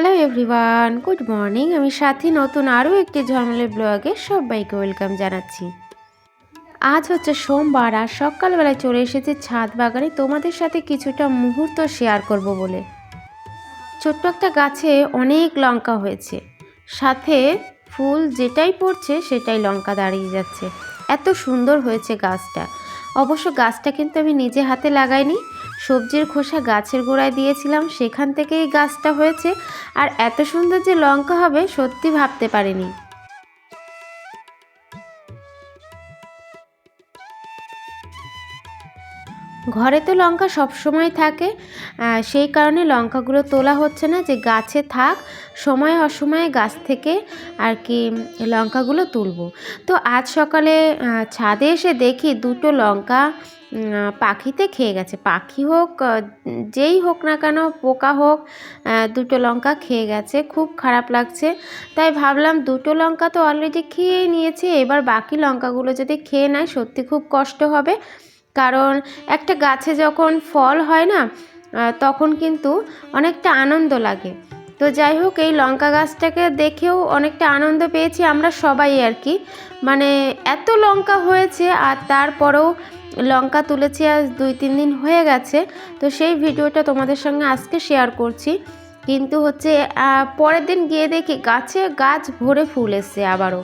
Hello everyone good morning আমি সাথী, নতুন আরও একটি ঝলমলে ব্লগে সবাইকে ওয়েলকাম জানাচ্ছি। আজ হচ্ছে সোমবার আর সকালবেলায় চলে এসেছে ছাদ বাগানে। তোমাদের সাথে কিছুটা মুহূর্ত শেয়ার করব বলে। ছোট্ট একটা গাছে অনেক লঙ্কা হয়েছে। সাথে ফুল যেটাই পড়ছে সেটাই লঙ্কা দাঁড়িয়ে যাচ্ছে। এত সুন্দর হয়েছে গাছটা। অবশ্য গাছটা কিন্তু আমি নিজে হাতে লাগাইনি। সবজির খোসা গাছের গোড়ায় দিয়েছিলাম, সেখান থেকেই গাছটা হয়েছে। আর এত সুন্দর যে লঙ্কা হবে, সত্যি ভাবতে পারিনি। ঘরে তো লঙ্কা সবসময় থাকে সেই কারণে লঙ্কাগুলো তোলা হচ্ছে না, যে গাছে থাক, সময় অসময়ে গাছ থেকে আর কি লঙ্কাগুলো তুলবো। তো আজ সকালে ছাদে এসে দেখি দুটো লঙ্কা পাখিতে খেয়ে গেছে। পাখি হোক যেই হোক না কেন, পোকা হোক দুটো লঙ্কা খেয়ে গেছে। খুব খারাপ লাগছে। তাই ভাবলাম দুটো লঙ্কা তো অলরেডি খেয়েই নিয়েছে। এবার বাকি লঙ্কাগুলো যদি খেয়ে নেয়, সত্যি খুব কষ্ট হবে। কারণ একটা গাছে যখন ফল হয় না তখন কিন্তু অনেকটা আনন্দ লাগে। তো যাই হোক, এই লঙ্কা গাছটাকে দেখেও অনেকটা আনন্দ পেয়েছি আমরা সবাই আর কি। মানে এত লঙ্কা হয়েছে আর তারপরেও লঙ্কা তুলেছি আজ দুই তিন দিন হয়ে গেছে। তো সেই ভিডিওটা তোমাদের সঙ্গে আজকে শেয়ার করছি। কিন্তু হচ্ছে পরের দিন গিয়ে দেখি গাছে গাছ ভরে ফুল এসছে আবারও।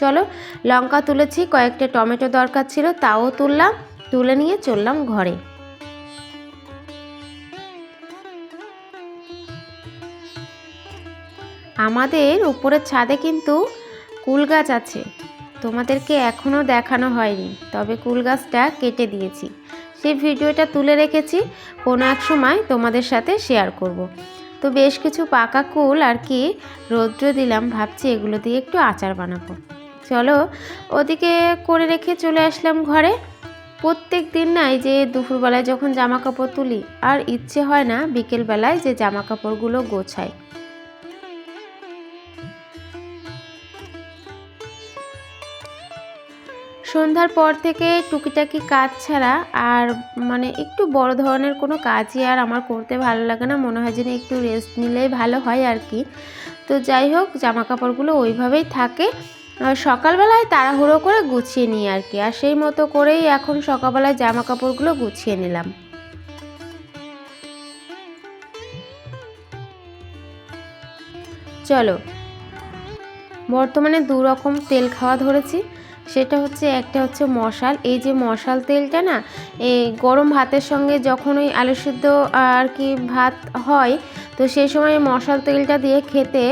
চলো, লঙ্কা তুলেছি, কয়েকটা টমেটো দরকার ছিল, তাও তুললাম, তুলে নিয়ে চললাম ঘরে। আমাদের উপরের ছাদে কিন্তু কুল গাছ আছে। তোমাদেরকে এখনও দেখানো হয়নি, তবে কুল গাছটা কেটে দিয়েছি। সেই ভিডিওটা তুলে রেখেছি, কোনো এক সময় তোমাদের সাথে শেয়ার করব। তো বেশ কিছু পাকা কুল আর কি রৌদ্র দিলাম, ভাবছি এগুলো দিয়ে একটু আচার বানাবো। চলো, ওদিকে করে রেখে চলে আসলাম ঘরে। প্রত্যেক দিন নাই যে দুপুরবেলায় যখন জামা কাপড় তুলি, আর ইচ্ছে হয় না বিকেলবেলায় যে জামা কাপড়গুলো গোছাই। সন্ধ্যার পর থেকে টুকিটাকি কাজ ছাড়া আর মানে একটু বড় ধরনের কোনো কাজই আর আমার করতে ভালো লাগে না। মনে হয় যেন একটু রেস্ট নিলেই ভালো হয় আর কি। তো যাই হোক জামা কাপড়গুলো ওইভাবেই থাকে। সকালবেলায় তাড়াহুড়ো করে গুছিয়ে নিই আর কি। আর সেই মতো করেই এখন সকালবেলায় জামা কাপড়গুলো গুছিয়ে নিলাম। চলো, বর্তমানে দু রকম তেল খাওয়া ধরেছি। সেটা হচ্ছে একটা হচ্ছে মশাল। এই যে মশাল তেলটা না এই গরম ভাতের সঙ্গে যখন ওই আলু সিদ্ধ আর কি ভাত হয়, তো সেই সময় মশাল তেলটা দিয়ে খেতে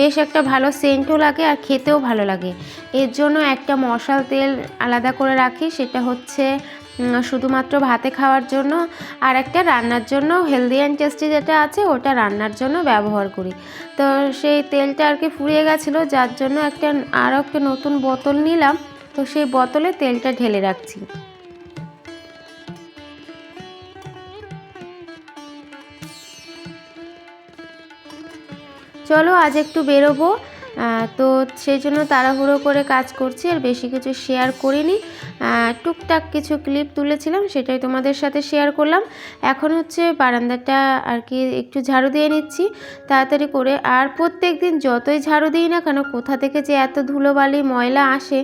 বেশ একটা ভালো সেন্টও লাগে আর খেতেও ভালো লাগে। এর জন্য একটা মশাল তেল আলাদা করে রাখি, সেটা হচ্ছে শুধুমাত্র ভাতে খাওয়ার জন্য আর একটা রান্নার জন্য। হেলদি অ্যান্ড টেস্টি যেটা আছে, ওটা রান্নার জন্য ব্যবহার করি। তো সেই তেলটা আর কি ফুরিয়ে গেছিল, যার জন্য একটা, আরও একটা নতুন বোতল নিলাম। তো সেই বোতলে তেলটা ঢেলে রাখছি। চলো আজ একটু বেরোবো। তো সেই জন্য তাড়াহুড়ো করে কাজ করছি আর বেশি কিছু শেয়ার করিনি। টুকটাক কিছু ক্লিপ তুলেছিলাম, সেটাই তোমাদের সাথে শেয়ার করলাম। এখন হচ্ছে বারান্দাটা আর কি একটু ঝাড়ু দিয়ে নিচ্ছি, তাড়াতাড়ি করে। আর প্রত্যেক দিন যতই ঝাড়ু দিই না কেন, কোথা থেকে যে এত ধুলোবালি, ময়লা আসে,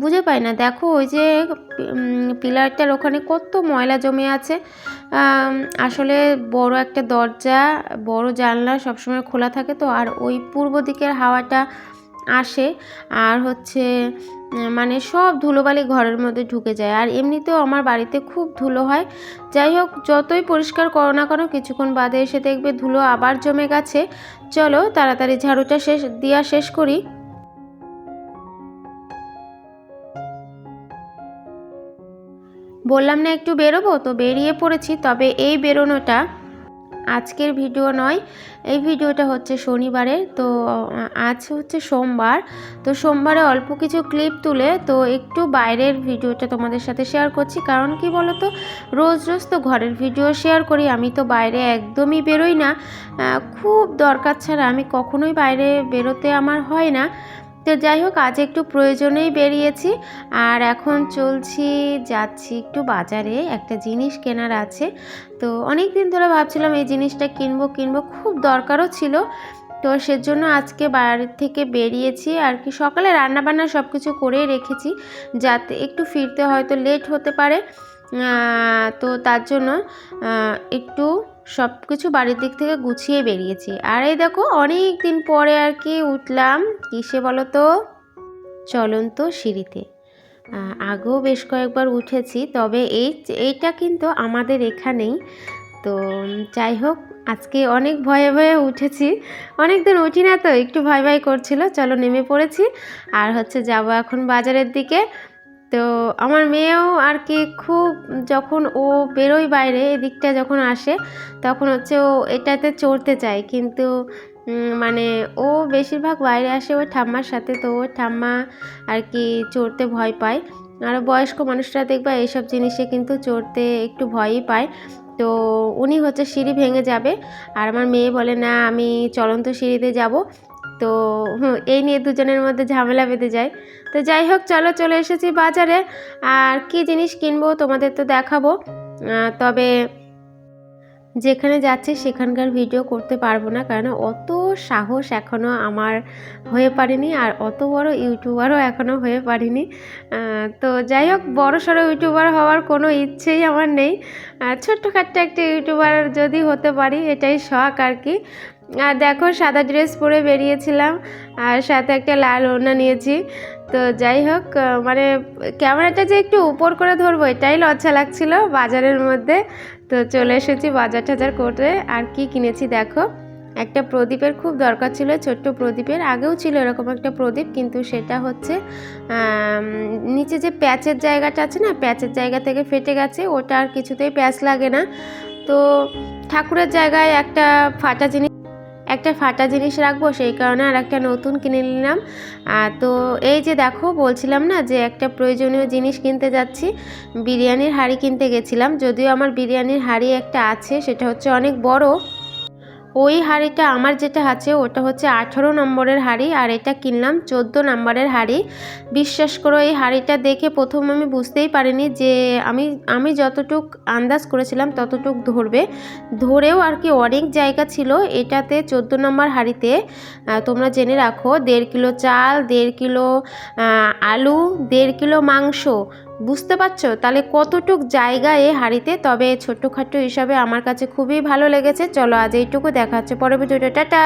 বুঝে পাই না। দেখো, ওই যে পিলারটার ওখানে কত ময়লা জমে আছে। আসলে বড় একটা দরজা, বড় জানলা সবসময় খোলা থাকে তো, আর ওই পূর্ব দিকের হাওয়াটা আসে আর হচ্ছে মানে সব ধুলোবালি ঘরের মধ্যে ঢুকে যায়। আর এমনিতেও আমার বাড়িতে খুব ধুলো হয়। যাই হোক, যতই পরিষ্কার করো না কেন, কিছুক্ষণ বাদে এসে দেখবে ধুলো আবার জমে গেছে। চলো, তাড়াতাড়ি ঝাড়ুটা শেষ, দেওয়া শেষ করি। বললাম না একটু বেরোবো? তো বেরিয়ে পড়েছি, তবে এই বেরোনোটা আজকের ভিডিও নয়, এই ভিডিওটা হচ্ছে শনিবারের তো আজ হচ্ছে সোমবার, তো সোমবারে অল্প কিছু ক্লিপ তুলে, তো একটু বাইরের ভিডিওটা তোমাদের সাথে শেয়ার করছি, কারণ কি বলো তো রোজ রোজ তো ঘরের ভিডিও শেয়ার করি, আমি তো বাইরে একদমই বেরোই না খুব দরকার ছাড়া আমি কখনোই বাইরে বেরোতে আমার হয় না তো যাই হোক, আজ একটু প্রয়োজনেই বেরিয়েছি। আর এখন চলছি, যাচ্ছি একটু বাজারে, একটা জিনিস কেনার আছে। তো অনেক দিন ধরে ভাবছিলাম এই জিনিসটা কিনবো কিনবো, খুব দরকারও ছিল। তো সেজন্য আজকে বাড়ির থেকে বেরিয়েছি, আর কি সকালে রান্নাবান্না সব কিছু করেই রেখেছি, যাতে একটু ফিরতে হয়তো লেট হতে পারে। তো তার জন্য একটু সব কিছু বাড়ির দিক থেকে গুছিয়ে বেরিয়েছি। আর এই দেখো অনেক দিন পরে আর কি উঠলাম। কিসে বলো তো? চলন্ত সিঁড়িতে। আগেও বেশ কয়েকবার উঠেছি, তবে এই এইটা কিন্তু আমাদের এখানেই। তো যাই হোক, আজকে অনেক ভয়ে ভয়ে উঠেছি। অনেক দিন উঠি না তো, একটু ভয় ভয় করছিল। চলো নেমে পড়েছি। আর হচ্ছে যাব এখন বাজারের দিকে। তো আমার মেয়েও আর কি খুব যখন ও বেরোয় বাইরে এদিকটা যখন আসে, তখন হচ্ছে ও এটাতে চড়তে চায়। কিন্তু মানে ও বেশিরভাগ বাইরে আসে ওই ঠাম্মার সাথে, তো ওর ঠাম্মা আর কি চড়তে ভয় পায়। আর বয়স্ক মানুষরা দেখবা এইসব জিনিসে কিন্তু চড়তে একটু ভয়ই পায়। তো উনি হচ্ছে সিঁড়ি ভেঙে যাবে। আর আমার মেয়ে বলে, না, আমি চলন্ত সিঁড়িতে যাব। তো এই নিয়ে দুজনের মধ্যে ঝামেলা বেঁধে যায়। তো যাই হোক, চলো চলে এসেছি বাজারে। আর কি জিনিস কিনবো তোমাদের তো দেখাবো। তবে যেখানে যাচ্ছি সেখানকার ভিডিও করতে পারব না কারণ অত সাহস এখনও আমার হয়ে পারিনি আর অত বড় ইউটিউবারও এখনও হয়ে পারিনি। তো যাই হোক, বড় সড়ো ইউটিউবার হওয়ার কোনো ইচ্ছেই আমার নেই। ছোট্টখাট্ট একটা ইউটিউবার যদি হতে পারি, এটাই শখ আর কি। আর দেখো সাদা ড্রেস পরে বেরিয়েছিলাম আর সাথে একটা লাল ওড়না নিয়েছি। তো যাই হোক মানে ক্যামেরাটা যে একটু উপর করে ধরবো, এটাই লজ্জা লাগছিল বাজারের মধ্যে। তো চলে এসেছি বাজার টাজার করে। আর কি কিনেছি দেখো, একটা প্রদীপের খুব দরকার ছিল, ছোট্ট প্রদীপের। আগেও ছিল এরকম একটা প্রদীপ, কিন্তু সেটা হচ্ছে নিচে যে প্যাচের জায়গাটা আছে না, প্যাচের জায়গা থেকে ফেটে গেছে, ওটা আর কিছুতেই প্যাচ লাগে না। তো ঠাকুরের জায়গায় একটা ফাটা জিনিস একটা ফাটা জিনিস রাখব, সেই কারণে আর একটা নতুন কিনে নিলাম। তো এই যে দেখো, বলছিলাম না যে একটা প্রয়োজনীয় জিনিস কিনতে যাচ্ছি, বিরিয়ানির হাঁড়ি কিনতে গেছিলাম, যদিও আমার বিরিয়ানির হাঁড়ি একটা আছে, সেটা হচ্ছে অনেক বড়। ওই হাঁড়িটা আমার যেটা আছে, ওটা হচ্ছে আঠেরো নম্বরের হাঁড়ি আর এটা কিনলাম চোদ্দ নম্বরের হাঁড়ি। বিশ্বাস করো, এই হাঁড়িটা দেখে প্রথম আমি বুঝতেই পারিনি যে আমি আমি যতটুক আন্দাজ করেছিলাম ততটুক ধরবে। ধরেও আর কি অনেক জায়গা ছিল এটাতে চোদ্দ নম্বর হাঁড়িতে। তোমরা জেনে রাখো, দেড় কিলো চাল, দেড় কিলো আলু, দেড় কিলো মাংস বুঝতে পারছ? তাহলে কতটুক জায়গা এ হাঁড়িতে? তবে ছোট্টখাট্টো হিসাবে আমার কাছে খুবই ভালো লেগেছে। চলো আজ এইটুকু, দেখা হচ্ছে পরে ভিডিওটা টাটা!